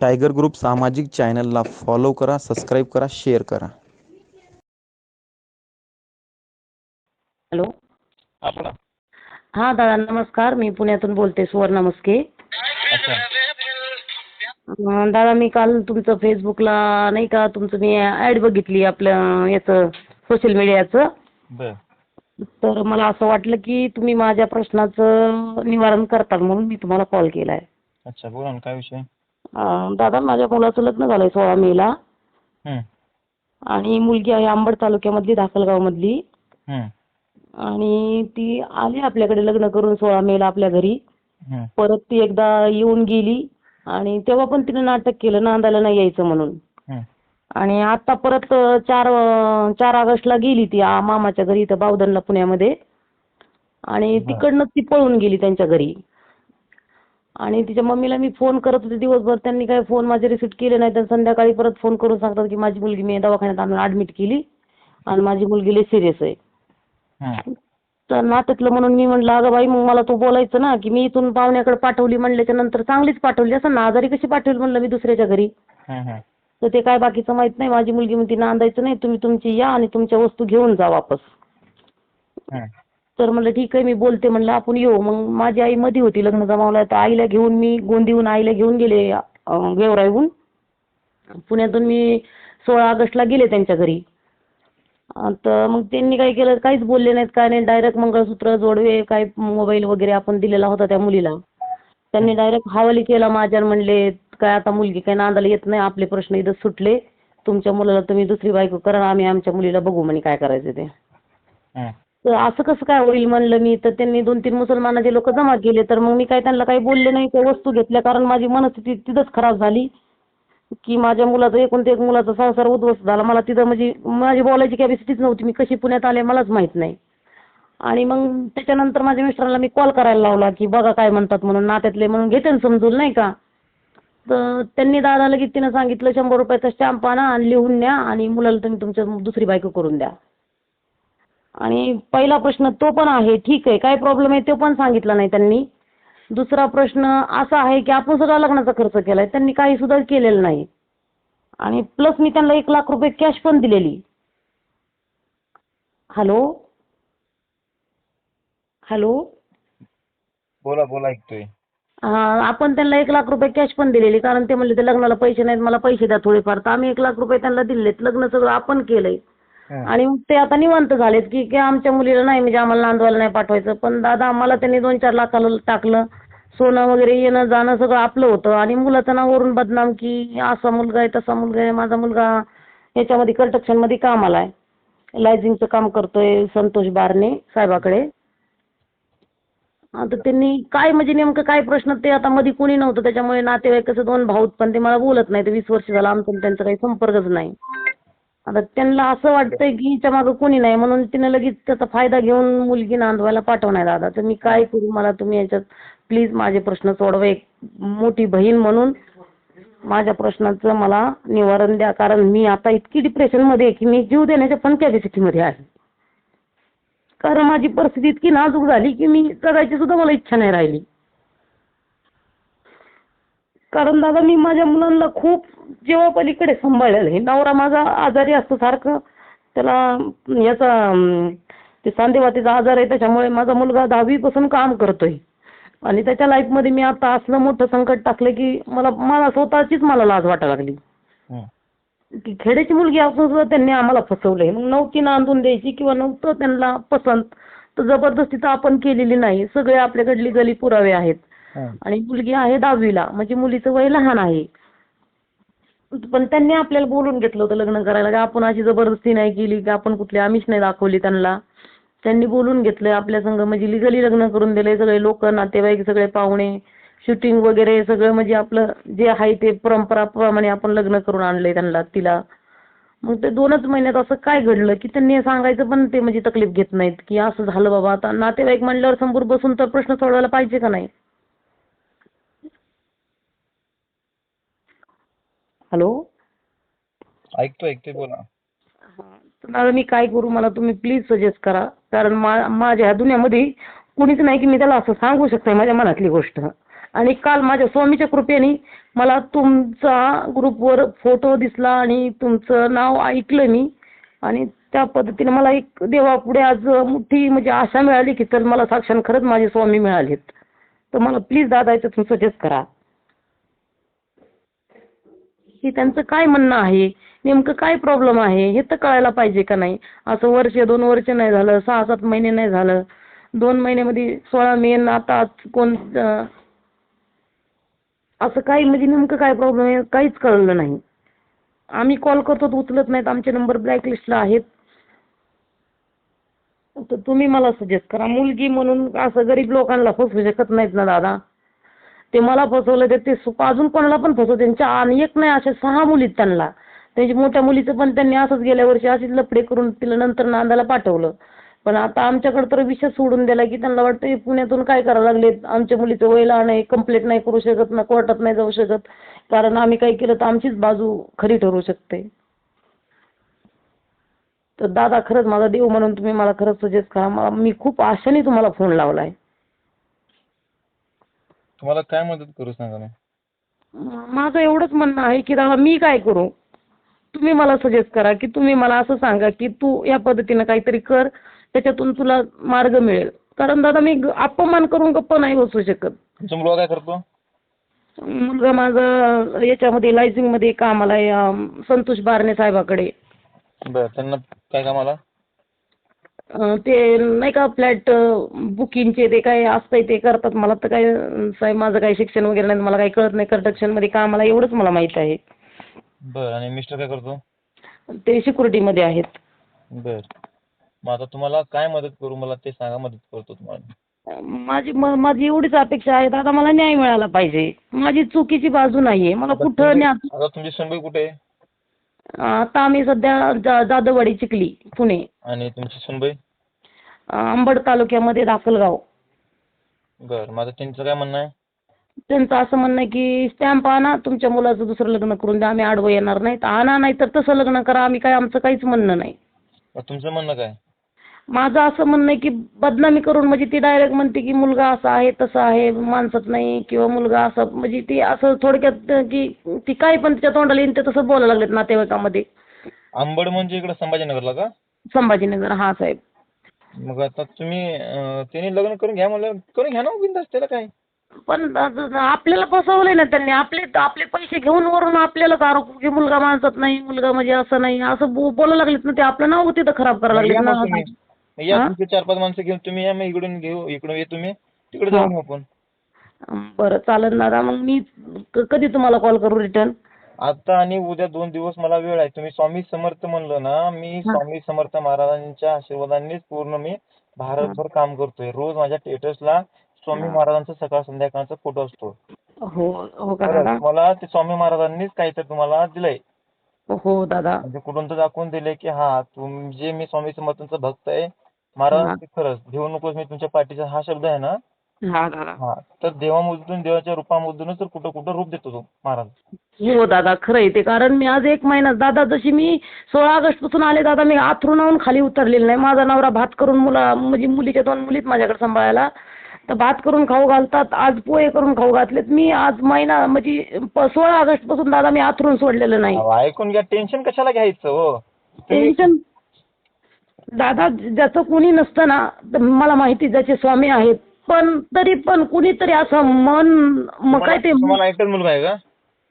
Tiger group सामाजिक चॅनलला follow करा सबस्क्राईब करा शेअर करा. हॅलो? हा हां दादा नमस्कार. मी पुण्यातून बोलते सुवर्णा मस्के दादा मी काल तुमचं फेसबुकला नाही का तुमचं मी ॲड बघितली आपलं याचं सोशल मीडियाचं. बर. तर मला असं वाटलं की तुम्ही माझ्या प्रश्नाचं निवारण करताल म्हणून मी तुम्हाला कॉल केला आहे अच्छा बोला ना काय विषय? दादा माझ्या मुलाचं लग्न झालं आहे सोळा मेला. हम्म, आणि मुलगी आहे अंबड तालुक्यामधली धाकलगावमधली. हम्म, आणि ती आली आपल्याकडे लग्न करून सोळा मेला आपल्या घरी. परत ती एकदा येऊन गेली. आणि तेव्हा पण तिने नाटक केलं नांदायला नाही यायचं म्हणून. आणि आता परत चार चार ऑगस्टला गेली ती मामाच्या घरी इथं बावधनला पुण्यामध्ये. आणि. तिकडनं ती पळून गेली त्यांच्या घरी. आणि तिच्या मम्मीला मी फोन करत होते दिवसभर. त्यांनी काय फोन माझे रिसीव्ह केले नाही तर संध्याकाळी परत फोन करून सांगतात की माझी मुलगी मी दवाखान्यात आणून ऍडमिट केली आणि माझी मुलगी लय सिरियस आहे. तर नात्यातलं म्हणून मी म्हणलं अगं बाई मग मला तू बोलायचं ना की मी इथून पाहुण्याकडे पाठवली म्हणल्याच्या नंतर चांगलीच पाठवली. असं ना आजारी कशी पाठवली म्हणलं मी दुसऱ्याच्या घरी. तर ते काय बाकीचं माहीत नाही. माझी मुलगी म्हणती नांदायचं नाही. तुम्ही तुमची या आणि तुमच्या वस्तू घेऊन जा वापस. तर म्हणलं ठीक आहे मी बोलते. म्हणलं आपण येऊ. मग माझी आई मध्ये होती लग्न जमावला. तर आईला घेऊन मी गोंदीहून आईला घेऊन गेले अं, गेवराईहून. पुण्यातून मी सोळा ऑगस्टला गेले त्यांच्या घरी. अं, तर मग त्यांनी काय केलं काहीच बोलले नाहीत काय नाही. डायरेक्ट मंगळसूत्र जोडवे काय मोबाईल वगैरे आपण दिलेला होता त्या मुलीला. त्यांनी डायरेक्ट हवाली केला माझ्यावर म्हणले काय आता मुलगी काय नांदायला येत नाही आपले प्रश्न इथं सुटले. तुमच्या मुलाला तुम्ही दुसरी बायको करा आम्ही आमच्या मुलीला बघू म्हणे काय करायचं ते. तर असं कसं काय होईल म्हणलं मी? तर त्यांनी दोन तीन मुसलमानाचे लोक जमा केले तर मग मी काय त्यांना काही बोलले नाही त्या वस्तू घेतल्या कारण माझी मनस्थिती तिथंच खराब झाली. की माझ्या मुलाचं एकूण ते एक मुलाचा संसार उद्ध्वस्त झाला. मला तिथं म्हणजे माझी बोलायची कॅपॅसिटीच नव्हती. मी कशी पुण्यात आले मलाच माहीत नाही. आणि मग त्याच्यानंतर माझ्या मिस्टरांना मी कॉल करायला लावला की बघा काय म्हणतात म्हणून. नात्यातले म्हणून घेते ना समजून नाही का? तर त्यांनी दादा लगेच तिनं सांगितलं शंभर रुपयाचा स्टॅम्प आणा आणि लिहून न्या आणि मुलाला तुम्ही तुमच्या दुसरी बायको करून द्या. आणि पहिला प्रश्न तो पण आहे ठीक आहे काय प्रॉब्लेम आहे तो पण सांगितला नाही त्यांनी. दुसरा प्रश्न असा आहे की आपण सगळा लग्नाचा खर्च केलाय त्यांनी काही सुद्धा केलेलं नाही. आणि प्लस मी त्यांना एक लाख रुपये कॅश पण दिलेली. हॅलो हॅलो बोला बोला ऐकतोय. हा आपण त्यांना एक लाख रुपये कॅश पण दिलेली कारण ते म्हणले ते लग्नाला पैसे नाहीत मला पैसे द्या थोडेफार. तर आम्ही एक लाख रुपये त्यांना दिलेत. लग्न सगळं आपण केलंय. आणि मग ते आता निवांत झालेत की की आमच्या मुलीला नाही म्हणजे आम्हाला नांदवायला नाही पाठवायचं. पण दादा आम्हाला त्यांनी दोन चार लाखाला टाकलं. सोनं वगैरे येणं जाणं सगळं आपलं होतं. आणि मुलाचं नाव वरून बदनाम की असा मुलगा आहे तसा मुलगा आहे माझा मुलगा याच्यामध्ये construction कामाला आहे. लायझिंगचं काम करतोय संतोष बारणे साहेबाकडे. आता त्यांनी काय म्हणजे नेमकं काय प्रश्न ते आता मध्ये कोणी नव्हतं. त्याच्यामुळे नातेवाईक कसं दोन भाऊत पण ते मला बोलत नाही. ते वीस वर्ष झालं आमचं आणि त्यांचा काही संपर्कच नाही. आता त्यांना असं वाटतंय की हिच्या मागं कोणी नाही म्हणून तिनं लगेच त्याचा फायदा घेऊन मुलगी नांदवायला पाठवणार दादा तर मी काय करू मला तुम्ही याच्यात प्लीज माझे प्रश्न सोडवा. एक मोठी बहीण म्हणून माझ्या प्रश्नाचं मला निवारण द्या. कारण मी आता इतकी डिप्रेशनमध्ये आहे की मी जीव देण्याच्या पण कॅपॅसिटीमध्ये आहे. कारण माझी परिस्थिती इतकी नाजूक झाली की मी जगायची सुद्धा मला इच्छा नाही राहिली. कारण दादा मी माझ्या मुलांना खूप जीवापलीकडे सांभाळलेलं आहे. नवरा माझा आजारी असतो सारखं. त्याला याचा ते सांधेवातीचा आजार आहे त्याच्यामुळे माझा मुलगा दहावीपासून काम करतोय. आणि त्याच्या लाईफमध्ये मी आता असलं मोठं संकट टाकलं की मला मला स्वतःचीच मला लाज वाटायला लागली. की खेड्याची मुलगी असून सुद्धा त्यांनी आम्हाला फसवलंय. मग नव्हती नांदून द्यायची किंवा नव्हतं त्यांना पसंत तर जबरदस्ती तर आपण केलेली नाही. सगळे आपल्याकडली गली पुरावे आहेत. आणि मुलगी आहे दहावीला म्हणजे मुलीचं वय लहान आहे. पण त्यांनी आपल्याला बोलून घेतलं होतं लग्न करायला की आपण अशी जबरदस्ती नाही केली की आपण कुठली आमिष नाही दाखवली त्यांना. त्यांनी बोलून घेतलंय आपल्या संग म्हणजे लिगली लग्न करून दिले सगळे लोक नातेवाईक सगळे पाहुणे शूटिंग वगैरे सगळं म्हणजे आपलं जे आहे ते परंपराप्रमाणे आपण लग्न करून आणलंय त्यांना तिला. मग ते दोनच महिन्यात असं काय घडलं की त्यांनी सांगायचं पण ते म्हणजे तकलीफ घेत नाहीत की असं झालं बाबा आता नातेवाईक म्हणल्यावर समोर बसून तर प्रश्न सोडवायला पाहिजे का नाही? हॅलो? ऐकतोय ऐकतोय बोला तर मी काय करू मला तुम्ही प्लीज सजेस्ट करा. कारण मा माझ्या ह्या दुनियामध्ये कुणीच नाही की मी त्याला असं सांगू शकते माझ्या मनातली गोष्ट. आणि काल माझ्या स्वामीच्या कृपेने मला तुमचा ग्रुपवर फोटो दिसला आणि तुमचं नाव ऐकलं मी. आणि त्या पद्धतीने मला एक देवापुढे आज मोठी म्हणजे आशा मिळाली की तर मला साक्षात खरंच माझे स्वामी मिळालेत. तर मला प्लीज दादा याच्यातून सजेस्ट करा. की त्यांचं काय म्हणणं आहे? नेमकं काय प्रॉब्लेम आहे? हे तर कळायला पाहिजे का नाही? असं वर्ष दोन वर्ष नाही झालं सहा सात महिने नाही झालं. दोन महिन्यामध्ये सोळा मे आता कोण असं काही म्हणजे नेमकं काय प्रॉब्लेम आहे? काहीच कळलं नाही. आम्ही कॉल करतो तर उचलत नाहीत. आमचे नंबर ब्लॅकलिस्टला आहेत. तर तुम्ही मला सजेस्ट करा. मुलगी म्हणून असं गरीब लोकांना फसवू शकत नाहीत ना दादा. ते मला फसवलं तर ते सु- अजून कोणाला पण फसवते त्यांच्या आणि एक नाही अशा सहा मुली आहेत त्यांना. त्यांच्या मोठ्या मुलीचं पण त्यांनी असंच गेल्या वर्षी अशीच लफडे करून तिला नंतर नांदायला पाठवलं. पण आता आमच्याकडे तर विषय सोडून दिला की त्यांना वाटतं हे पुण्यातून काय करायला लागलेत आमच्या मुलीचं वय लहान आहे कंप्लेंट नाही करू शकत ना कोर्टात नाही जाऊ शकत. कारण आम्ही काही केलं तर आमचीच बाजू खरी ठरू शकते. तर दादा खरंच माझा देव म्हणून तुम्ही मला खरंच सजेस्ट करा. मला मी खूप आशाने तुम्हाला फोन लावलाय. तुम्हाला काय मदत करू सांगा ना? माझं एवढंच म्हणणं आहे की दादा मी काय करू? तुम्ही मला सजेस्ट करा की तुम्ही मला असं सांगा की तू या पद्धतीनं काहीतरी कर त्याच्यातून तुला मार्ग मिळेल. कारण दादा मी ग- अपमान करून गप्प नाही बसू शकत. तुमचा मुलगा काय करतो? मुलगा माझा याच्यामध्ये लायझिंगमध्ये कामाला आहे अं, संतोष बारणे साहेबाकडे. बरं त्यांना काय कामाला? ते नाही का फ्लॅट बुकिंगचे ते काय असतंय ते करतात. मला तर काय साहेब माझं काही शिक्षण वगैरे नाही मला काही कळत नाही. कंस्ट्रक्शनमध्ये कामाला एवढंच मला माहीत आहे. बरं आणि मिस्टर काय करतो? ते सिक्युरिटीमध्ये आहेत. बरं. मग आता तुम्हाला काय मदत करू? मला ते सांगा मदत करतो तुम्हाला. माझी म- माझी एवढीच अपेक्षा आहे. दादा मला न्याय मिळाला पाहिजे. माझी चुकीची बाजू नाहीये. मला आता कुठं तुमची- न्या आता तुमची सुनबाई कुठे आहे? आता आम्ही सध्या जा- जाधववाडी चिखली पुणे. आणि तुमची सुनबाई? अंबड तालुक्यामध्ये दाखलगाव. बरं आता त्यांचं काय म्हणणं आहे? त्यांचं असं म्हणणं आहे की स्टॅम्प आणा तुमच्या मुलाचं दुसरं लग्न करून द्या आम्ही आडवं येणार नाहीत आणा नाही तर तसं लग्न करा आम्ही काय आमचं काहीच म्हणणं नाही. मग तुमचं म्हणणं काय? माझं असं म्हणणं आहे की बदनामी करून म्हणजे ती डायरेक्ट म्हणते की मुलगा असा आहे तसा आहे माणसात नाही किंवा मुलगा असा म्हणजे ती असं थोडक्यात की ती काय पण तिच्या तोंडाला येईन ते तसं बोलायला लागलेत नातेवाईकामध्ये. आंबड म्हणजे इकडं संभाजीनगरला का? संभाजीनगर हा साहेब. मग आता तुम्ही अं, त्यांनी लग्न करून घ्या म्हणलं करून घ्या ना बिंदास त्याला काय? पण आपल्याला फसवलंय ना त्यांनी आपले आपले पैसे घेऊन वरून आपल्यालाच आरोप की मुलगा माणसात नाही मुलगा म्हणजे असं नाही असं बो- बोलायला लागलेत ना ते आपलं नाव तिथं खराब करायला या लागलेत मग तुम्ही. ना मग या हा? तुमचे चार पाच माणसं घेऊन तुम्ही या मग इकडून घेऊ इकडून ये तुम्ही तिकडे जाऊन येऊ आपण. बरं चालेल दादा मग मी क- कधी तुम्हाला कॉल करू रिटर्न आता आणि उद्या दोन दिवस मला वेळ आहे. तुम्ही स्वामी समर्थ म्हणलं ना मी स्वामी समर्थ महाराजांच्या आशीर्वादानेच पूर्ण मी भारतभर काम करतोय. रोज माझ्या स्टेटसला स्वामी महाराजांचा सकाळ संध्याकाळचा फोटो असतो. हो हो का तर दादा? मला ते स्वामी महाराजांनीच काहीतरी तुम्हाला दिलंय. हो दादा. म्हणजे कुठून तर दाखवून दिले की हा तुम जे मी स्वामी समर्थांचा भक्त आहे महाराज ते खरंच घेऊ नकोस मी तुमच्या पाठीचा हा शब्द आहे ना? हा दादा हा. तर देवामधून देवाच्या रूपामधूनच तर कुठं कुठं रूप देतो तो महाराज. हो दादा खरं आहे ते. कारण मी आज एक महिना दादा जशी मी सोळा ऑगस्टपासून आले दादा मी आथरुणाहून खाली उतरलेले नाही. माझा नवरा भात करून मुला म्हणजे मुलीच्या दोन मुलीत माझ्याकडे सांभाळायला. तर भात करून खाऊ घालतात आज पोहे करून खाऊ घातलेत. मी आज महिना म्हणजे प- सोळा ऑगस्टपासून दादा मी आथरून सोडलेलं नाही. अहो, ऐकून घ्या टेन्शन कशाला घ्यायचं हो? तुम्ही टेन्शन दादा ज्याचं कोणी नसतं ना तर मला माहिती ज्याचे स्वामी आहेत. पण तरी पण कुणीतरी असं मन मग काय ते तुम्हाला एकटाच मुलगा आहे का?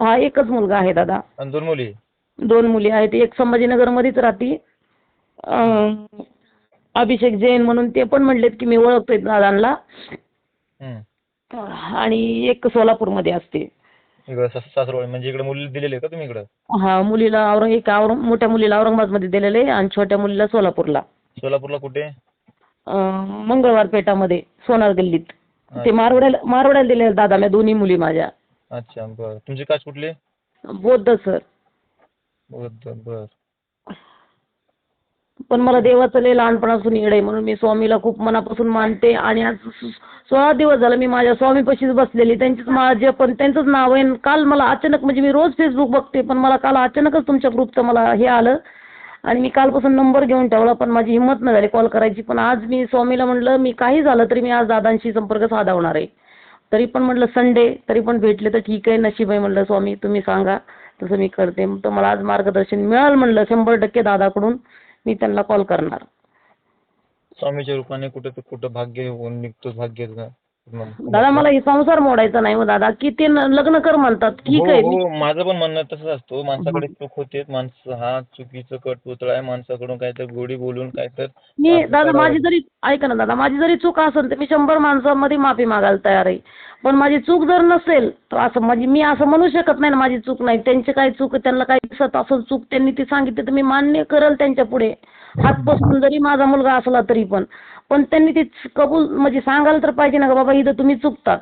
हा एकच मुलगा आहे दादा. आणि दोन मुली? दोन मुली आहेत. एक संभाजीनगरमध्येच राहते. अं, अभिषेक जैन म्हणून ते पण म्हणलेत की मी ओळखतोय दादांना. हम्म. आणि एक सोलापूरमध्ये असते. इकडं सास- सासरवाडी म्हणजे इकडे मुली दिलेली का तुम्ही इकडं? हा मुलीला औरंग एक औरंग मोठ्या मुलीला औरंगाबादमध्ये दिलेलं आहे आणि छोट्या मुलीला सोलापूरला. सोलापूरला कुठे? अं, मंगळवार पेठामध्ये सोनार गल्लीत. ते मारवड्याला मारवड्याला दिलेलं दादा मी दोन्ही मुली माझ्या. अच्छा बर. तुमची कास्ट कुठली? बौद्ध सर. बरं बर. पण मला देवाचं लय लहानपणापासून येड आहे म्हणून मी स्वामीला खूप मनापासून मानते. आणि आज सोळा दिवस झालं मी माझ्या स्वामीपाशीच बसलेली. त्यांचीच माझे पण त्यांचंच नाव आहे. काल मला अचानक म्हणजे मी रोज फेसबुक बघते पण मला काल अचानकच तुमच्या ग्रुपचं मला हे आलं. आणि मी कालपासून नंबर घेऊन ठेवला पण माझी हिंमत नाही झाली कॉल करायची. पण आज मी स्वामीला म्हणलं मी काही झालं तरी मी आज दादांशी संपर्क साधावणार आहे. तरी पण म्हटलं संडे तरी पण भेटले तर ठीक आहे नशीब आहे म्हटलं स्वामी तुम्ही सांगा तसं मी करते. तर मला आज मार्गदर्शन मिळालं म्हटलं शंभर टक्के दादाकडून. मी त्यांना कॉल करणार. स्वामीच्या रूपाने कुठे तर कुठं भाग्य होऊन निघतो भाग्य दादा मला हे संसार मोडायचा नाही हो दादा. की ते न- लग्न कर म्हणतात. ठीक हो आहे. हो माझं पण म्हणणं तसंच असतो. माणसाकडे चूक होते. माणसं हा चुकीचं कटपुतळा आहे. माणसाकडून काहीतरी गोडी बोलून काहीतरी मी असं दादा. माझी जरी ऐका ना दादा. माझी जरी चूक असेल तर मी शंभर माणसामध्ये माफी मागायला तयार आहे. पण माझी चूक जर नसेल तर असं माझी मी असं म्हणू शकत नाही ना माझी चूक नाही. त्यांची काय चूक आहे, त्यांना काय दिसत असेल चूक त्यांनी ती सांगितली तर मी मान्य करेल त्यांच्या पुढे. हात पसरून जरी माझा मुलगा असला तरी पण. पण त्यांनी ती कबूल म्हणजे सांगायला तर पाहिजे ना का बाबा इथं तुम्ही चुकतात.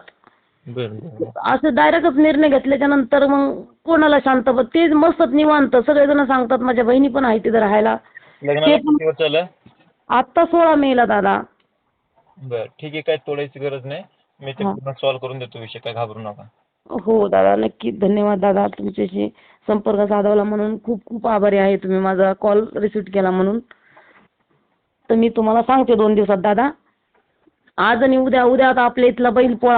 बरं असं डायरेक्टच निर्णय घेतल्याच्या नंतर मग कोणाला शांत बस तेच मस्त निवांत सगळेजण सांगतात माझ्या बहिणी पण आहे तिथं राहायला. लग्नाला ते पण- किती वर्ष झालं? आत्ता सोळा मेला दादा. बरं ठीक आहे काय तोडायची गरज नाही. मी ते हा. पूर्ण सॉल्व्ह करून देतो विषय काय घाबरू नका. हो दादा नक्की. धन्यवाद दादा तुमच्याशी संपर्क साधवला म्हणून. खूप खूप आभारी आहे तुम्ही माझा कॉल रिसीव्ह केला म्हणून. तर मी तुम्हाला सांगते दोन दिवसात दादा. आज आणि उद्या उद्या आता आपल्या इथला बैल पोळा